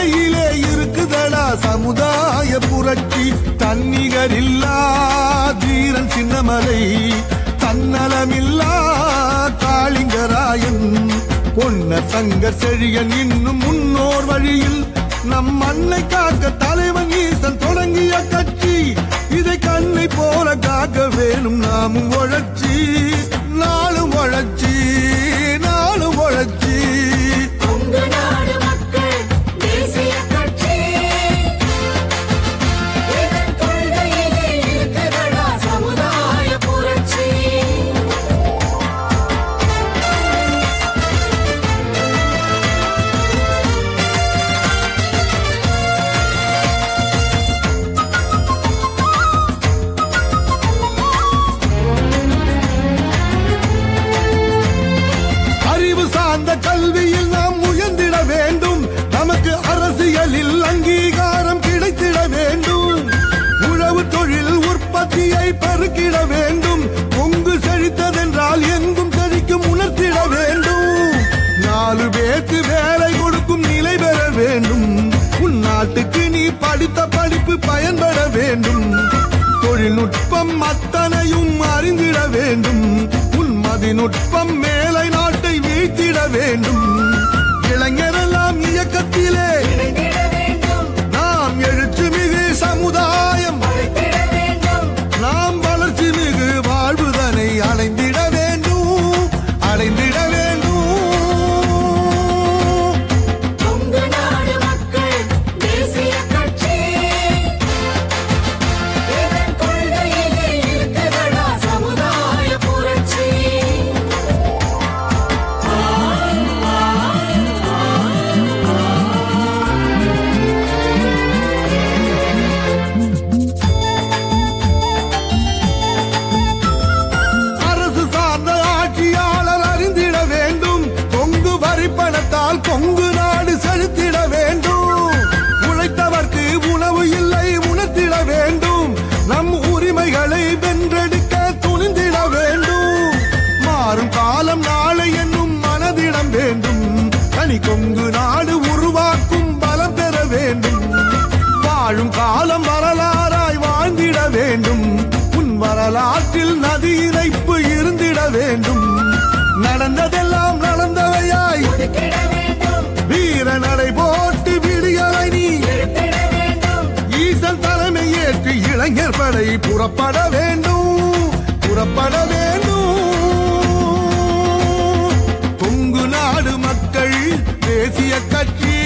கையிலே இருக்குதடா சமுதாய புரட்சி. தன்னிகரில்லா தீரன் சின்னமலை. தன்னலமில்லா காளிங்கராயன். பொன்ன சங்க செழியன் இன்னும் முன்னோர் வழியில். நம் மண்ணை காக்க தலைவன் ஈசன் தொடங்கிய கட்சி. இதை கண்ணை போல காக்க வேணும் நாமும் உழைச்சி நாளும் பயன்பட வேண்டும். தொழில்நுட்பம் அத்தனையும் அறிந்திட வேண்டும். உன்மதி நுட்பம் மேலை நாட்டை வீழ்த்திட வேண்டும். ஆற்றில் நதி இணைப்பு இருந்திட வேண்டும். நடந்ததெல்லாம் நடந்தவையாய். வீர நடை போட்டு விடியலை நீ. எடுத்திட ஈசல் தலைமை ஏற்று இளைஞர் படை புறப்பட வேண்டும். புறப்பட வேண்டும். கொங்கு நாடு மக்கள் தேசிய கட்சி.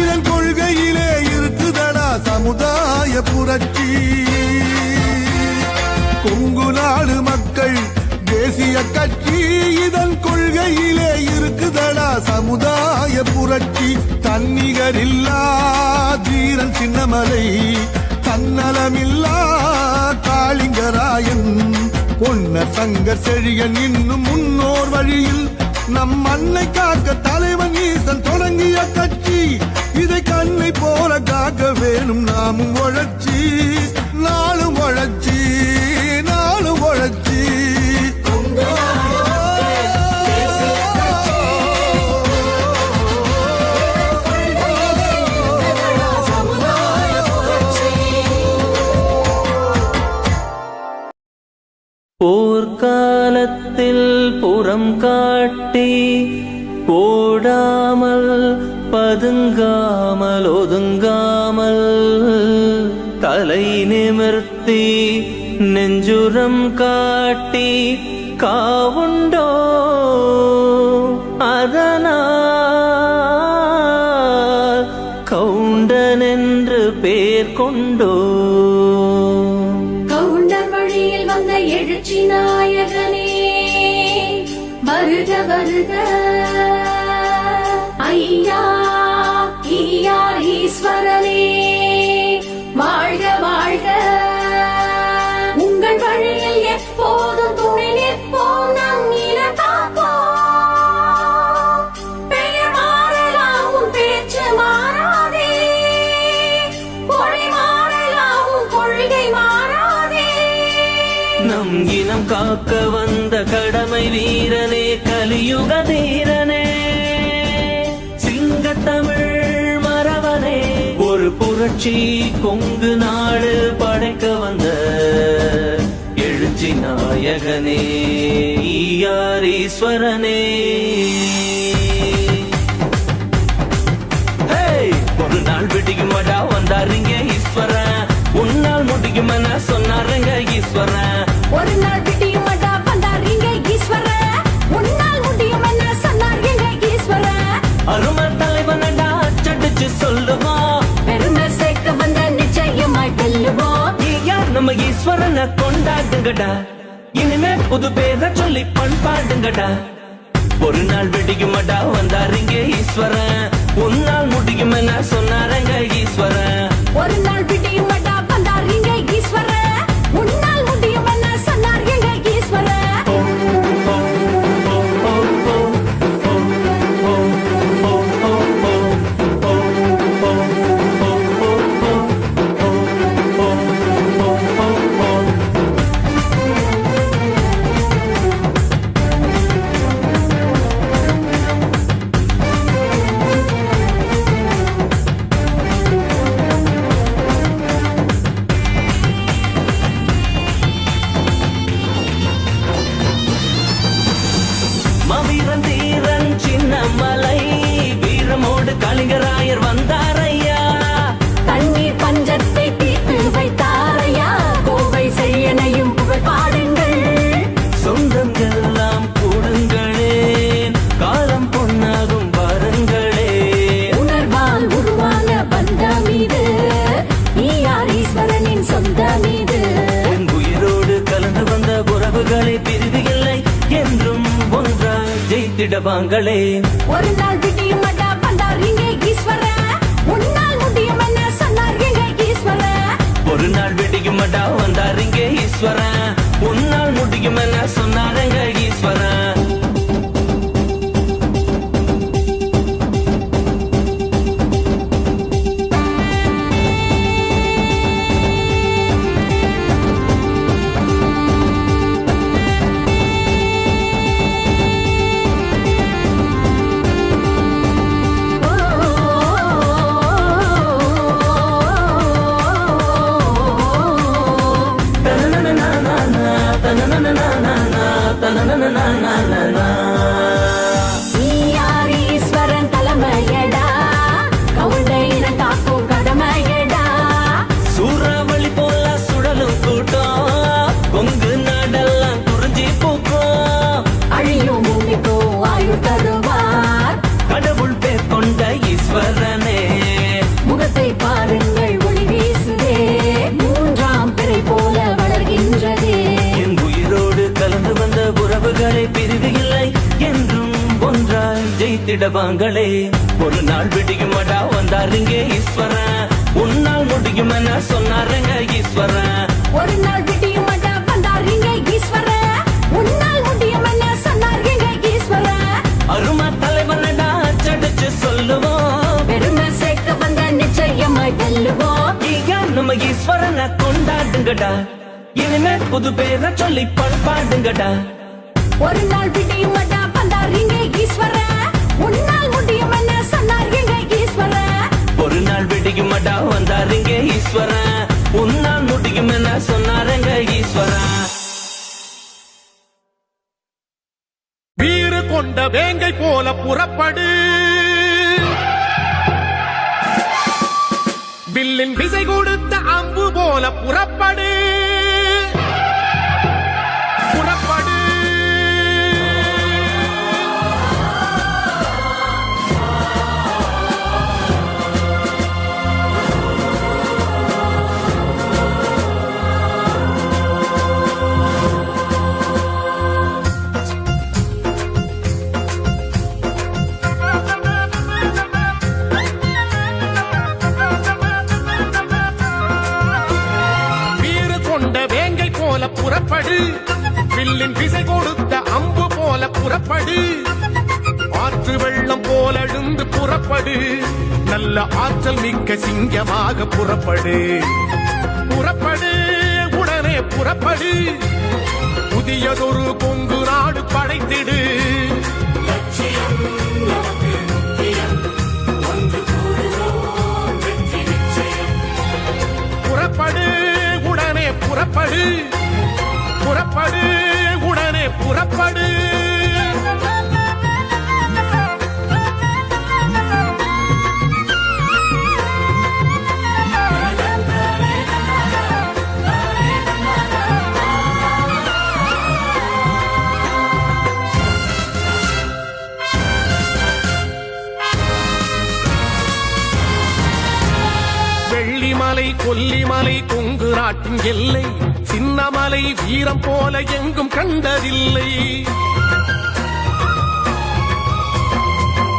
இதன் கொள்கையிலே இருக்குதடா சமுதாய புரட்சி. கட்சி இதன் கொள்கையிலே இருக்குதடா. சமுதாய புரட்சி தன்னிகரில்லா தீரன் சின்னமலை. தன்னலமில்லா காளிங்கராயன். பொன்ன சங்க செழியன் இன்னும் முன்னோர் வழியில். நம் மண்ணை காக்க தலைவன் ஈசன் தொடங்கிய கட்சி. இதை கண்ணை போல காக்க வேணும் நாமும் உழைச்சி நாளும் உழைச்சி போர்க்காலத்தில் புறம் காட்டி போடாமல் பதுங்காமல் ஒதுங்காமல் தலை நிமிர்த்தி நெஞ்சுரம் காட்டி காவுண்டோ எழுச்சி நாயகனே வருக வருக. ஐயா ஈஸ்வரனே. நம் இனம் காக்க வந்த கடமை வீரனே கலியுக தீரனே. சிங்கத்தமிழ் மரவனே ஒரு புரட்சி கொங்கு நாடு படைக்க வந்த எழுச்சி நாயகனே ஈஸ்வரனே ஒரு நாள் விடியுமாடா வந்தாருங்க ஈஸ்வரன். உன்னால் முடியுமென சொன்னாருங்க ஈஸ்வரன். ஒரு நாள் விட்டியும் மட்டா வந்தாருங்க ஈஸ்வர. உன்னால் முடியும் என்ன சொன்னார் எங்க ஈஸ்வர. அருமை தலைவனடா அச்சடிச்சு சொல்லுவோம் பெருமை சேர்க்க வந்த நிச்சயமாய் வெல்லுவோம் ஐயா நம்ம ஈஸ்வரனை கொண்டாடுங்கடா. இனிமே புது பேரை சொல்லி பண்பாடுங்கடா. ஒரு நாள் வெடிக்குமாடா வந்தாருங்க ஈஸ்வரன். உன்னால் முடியுமென சொன்னாருங்க ஈஸ்வரன். ஒரு நாள் விட்டியும் ஒன்றாய் ஜெயித்திடவாங்களே ஒரு நாள் விட்டியும் மட்டா வந்தார் இங்கே ஈஸ்வர. உன்னால் முடியும் என்ன சொன்னார் எங்க ஈஸ்வர. ஒரு நாள் வெடிக்கும் மட்டா வந்தாருங்க ஈஸ்வரன் உன்னால் முடியும் என சொன்னாருங்க ஈஸ்வரன் ஜெயித்திடவாங்களே ஒரு நாள் விடியுமாடா வந்தாருங்க ஈஸ்வரன். உன்னால் முடியும் என சொன்னாருங்க ஈஸ்வரன். ஒரு நாள் விட்டியும் மட்டா வந்தார் இங்கே ஈஸ்வர உன்னால் முடியும் என்ன சொன்னார் எங்க ஈஸ்வர அருமா தலைவனடா அச்சடிச்சு சொல்லுவோம். பெருமை சேர்க்க வந்த நிச்சயமாய் வெல்லுவோம் ஐயா நம்ம ஈஸ்வரனை கொண்டாடுங்கடா. இனிமே புது பேரை சொல்லி பண்பாடுங்கடா. ஒரு நாள் விட்டியும் ஈஸ்வரன். உன்னால் முடியும் என சொன்னாருங்க ஈஸ்வரன். வீறு கொண்ட வேங்கை போல புறப்படு. வில்லின் விசை கொடுத்த அம்பு போல புறப்படு. நல்ல ஆற்றல் மிக்க சிங்கமாக புறப்படு. புறப்படு உடனே புறப்படு. புதியதொரு கொங்கு நாடு படைத்திடு. புறப்படு உடனே புறப்படு. புறப்படு உடனே புறப்படு. நாட்டின் எல்லை சின்னமலை வீரம் போல எங்கும் கண்டதில்லை.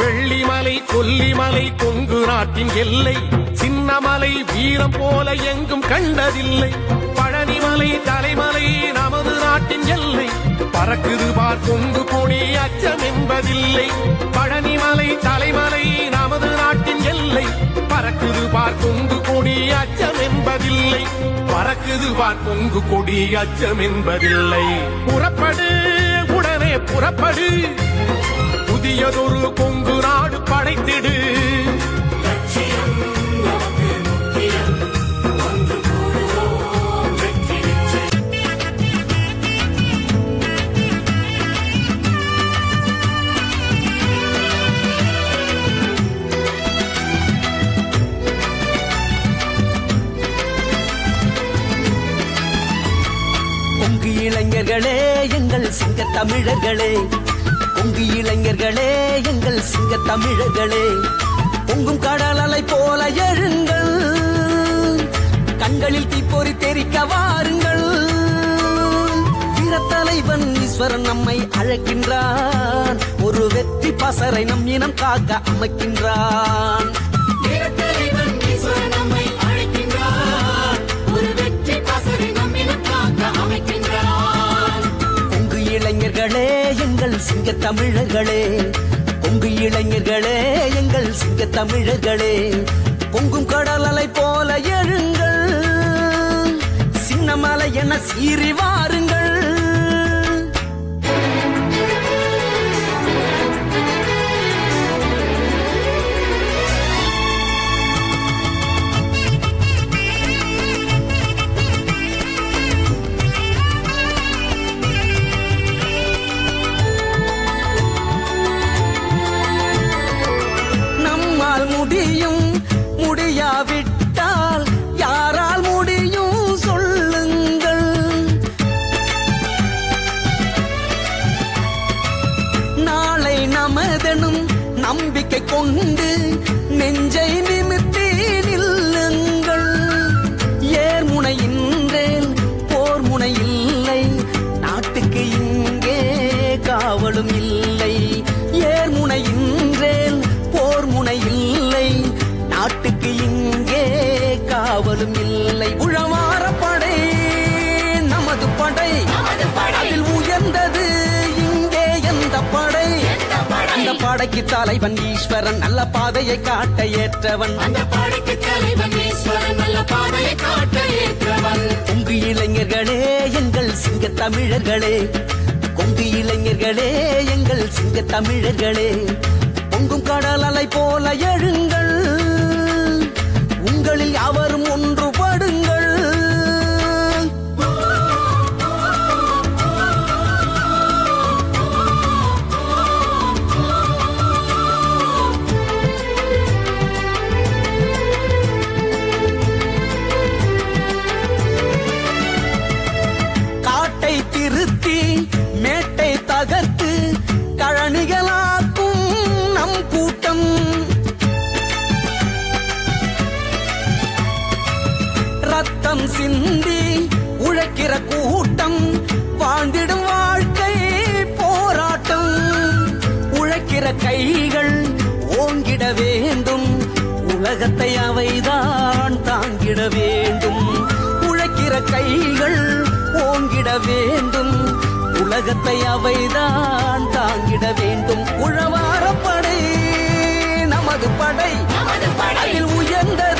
வெள்ளிமலை கொல்லிமலை கொங்கு நாட்டின் எல்லை சின்னமலை வீரம் போல எங்கும் கண்டதில்லை. பழனிமலை தலைமலை நமது நாட்டின் எல்லை பறக்குது பார் கொங்கு கொடி அச்சம் என்பதில்லை. பழனிமலை தலைமலை நமது நாட்டின் எல்லை பறக்குது பார் கொங்கு கொடி அச்சம் என்பதில்லை பறக்குது பார் கொங்கு கொடி அச்சம் என்பதில்லை. புறப்படு உடனே புறப்படு. புதியதொரு கொங்கு நாடு படைத்திடு. இளைஞர்களே எங்கள் சிங்க தமிழர்களே பொங்கு இளைஞர்களே எங்கள் சிங்க தமிழர்களே பொங்கும் கடல் அலை போல எழுங்கள். கண்களில் தீப்பொறி தெரிக்க வாருங்கள். வீரத்தலைவன் ஈஸ்வரன் நம்மை அழைக்கின்றான். ஒரு வெற்றி பசரை நம் இனம் காக்க அமைக்கின்றான். எங்கள் சிங்க தமிழர்களே கொங்கு இளைஞர்களே எங்கள் சிங்க தமிழர்களே பொங்கும் கடல் அலை போல எழுங்கள். சின்னமலை என சீறி வாருங்கள். கொண்டு படைக்கு தலைவன் ஈஸ்வரன் நல்ல பாதையை காட்ட ஏற்றவன். கொங்கு இளைஞர்களே எங்கள் சிங்க தமிழர்களே கொங்கு இளைஞர்களே எங்கள் சிங்க தமிழர்களே பொங்கும் கடல் அலை போல எழுங்கள். உங்களில் யாவரும் ஒன்றுபடுங்கள் ரத்தம் சிந்தி உழைக்கிற கூட்டம் வாழ்ந்திடும் வாழ்க்கை போராட்டம். உழைக்கிற கைகள் ஓங்கிட வேண்டும் உலகத்தை அவைதான் தாங்கிட வேண்டும். உழைக்கிற கைகள் ஓங்கிட வேண்டும் உலகத்தை அவைதான் தாங்கிட வேண்டும். உழவாரப்படை நமது படை. அதில் உயர்ந்தது